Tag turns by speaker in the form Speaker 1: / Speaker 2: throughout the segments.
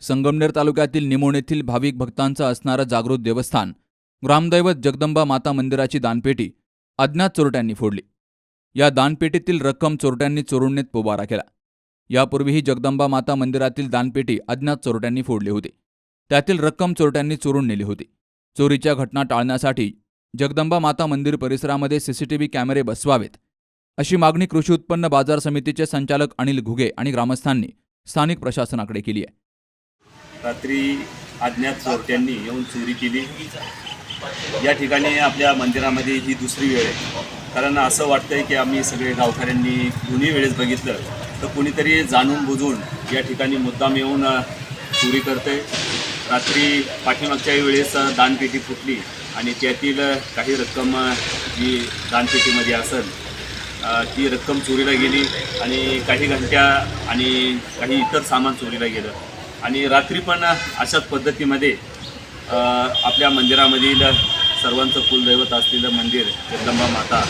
Speaker 1: संगमनेर तालुक्यातील निमोण येथील भाविक भक्तांचं असणारं जागृत देवस्थान ग्रामदैवत जगदंबा माता मंदिराची दानपेटी अज्ञात चोरट्यांनी फोडली. या दानपेटीतील रक्कम चोरट्यांनी चोरून नेत पोबारा केला. यापूर्वीही जगदंबा माता मंदिरातील दानपेटी अज्ञात चोरट्यांनी फोडली होती. त्यातील रक्कम चोरट्यांनी चोरून नेली होती. चोरीच्या घटना टाळण्यासाठी जगदंबा माता मंदिर परिसरामध्ये सीसीटीव्ही कॅमेरे बसवावेत अशी मागणी कृषी उत्पन्न बाजार समितीचे संचालक अनिल घुगे आणि ग्रामस्थांनी स्थानिक प्रशासनाकडे केली आहे.
Speaker 2: रात्री अज्ञात चोरट्यांनी येऊन चोरी केली. या ठिकाणी आपल्या मंदिरामध्ये ही दुसरी वेळ आहे. कारण असं वाटतंय की आम्ही सगळे गावकऱ्यांनी दोन्ही वेळेस बघितलं तर कुणीतरी जाणून बुजून या ठिकाणी मुद्दाम येऊन चोरी करते रात्री पाठीमागच्या वेळेस दानपेटी फुटली आणि त्यातील काही रक्कम जी दानपेटीमध्ये असेल ती रक्कम चोरीला गेली आणि काही घंट्या आणि काही इतर सामान चोरीला गेलं. आणि रात्री पण अशाच पद्धतीमध्ये आपल्या मंदिरामधील सर्वांचं कुलदैवत असलेलं मंदिर जगदंबा माता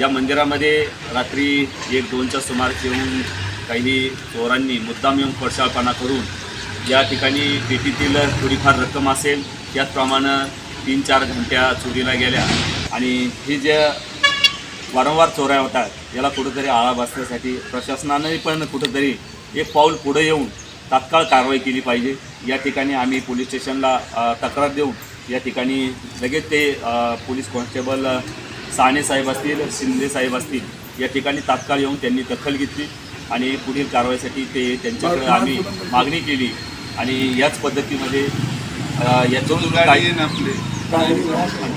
Speaker 2: या मंदिरामध्ये रात्री एक दोनच्या सुमारास येऊन काही चोरांनी मुद्दाम येऊन पडशाळपणा करून या ठिकाणी पेटीतील थोडीफार रक्कम असेल त्याचप्रमाणे तीन चार घंट्या चोरीला गेल्या. आणि हे जे वारंवार चोऱ्या होतात याला कुठंतरी आळा बसण्यासाठी प्रशासनाने पण कुठंतरी एक पाऊल पुढे येऊन तात्काळ कारवाई केली पाहिजे. या ठिकाणी आम्ही पोलीस स्टेशनला तक्रार देऊन या ठिकाणी लगेच ते पोलीस कॉन्स्टेबल साने साहेब असतील शिंदे साहेब असतील या ठिकाणी तात्काळ येऊन त्यांनी दखल घेतली आणि पुढील कारवाईसाठी ते त्यांच्याकडे आम्ही मागणी केली. आणि याच पद्धतीमध्ये यातून काही आणि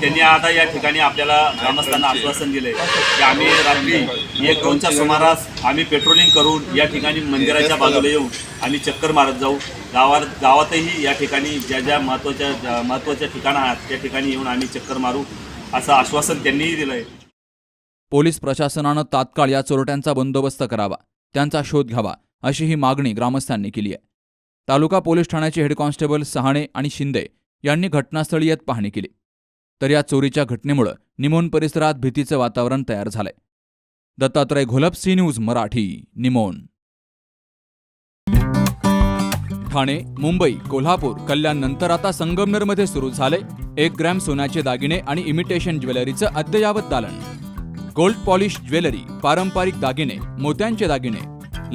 Speaker 2: त्यांनी आता या ठिकाणी आपल्याला ग्रामस्थांना आश्वासन दिलंय की आम्ही रात्री एक दोनच्या सुमारास आम्ही पेट्रोलिंग करून या ठिकाणी मंदिराच्या बाजूला येऊन आम्ही चक्कर मारत जाऊ. गावात गावातही या ठिकाणी ज्या ज्या महत्त्वाच्या महत्त्वाच्या ठिकाणं आहेत त्या ठिकाणी येऊन आम्ही चक्कर मारू असं आश्वासन त्यांनीही दिलंय.
Speaker 1: पोलीस प्रशासनानं तात्काळ या चोरट्यांचा बंदोबस्त करावा त्यांचा शोध घ्यावा अशी ही मागणी ग्रामस्थांनी केली आहे. तालुका पोलीस ठाण्याचे हेड कॉन्स्टेबल सहाणे आणि शिंदे यांनी घटनास्थळी येत पाहणी केली. तर या चोरीच्या घटनेमुळं निमोन परिसरात भीतीचं वातावरण तयार झालंय. दत्तात्रय घोलप सी न्यूज मराठी निमोन. ठाणे मुंबई कोल्हापूर कल्याण नंतर आता संगमनेरमध्ये सुरू झाले एक ग्रॅम सोन्याचे दागिने आणि इमिटेशन ज्वेलरीचं अद्ययावत दालन. गोल्ड पॉलिश ज्वेलरी पारंपरिक दागिने मोत्यांचे दागिने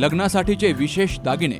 Speaker 1: लग्नासाठीचे विशेष दागिने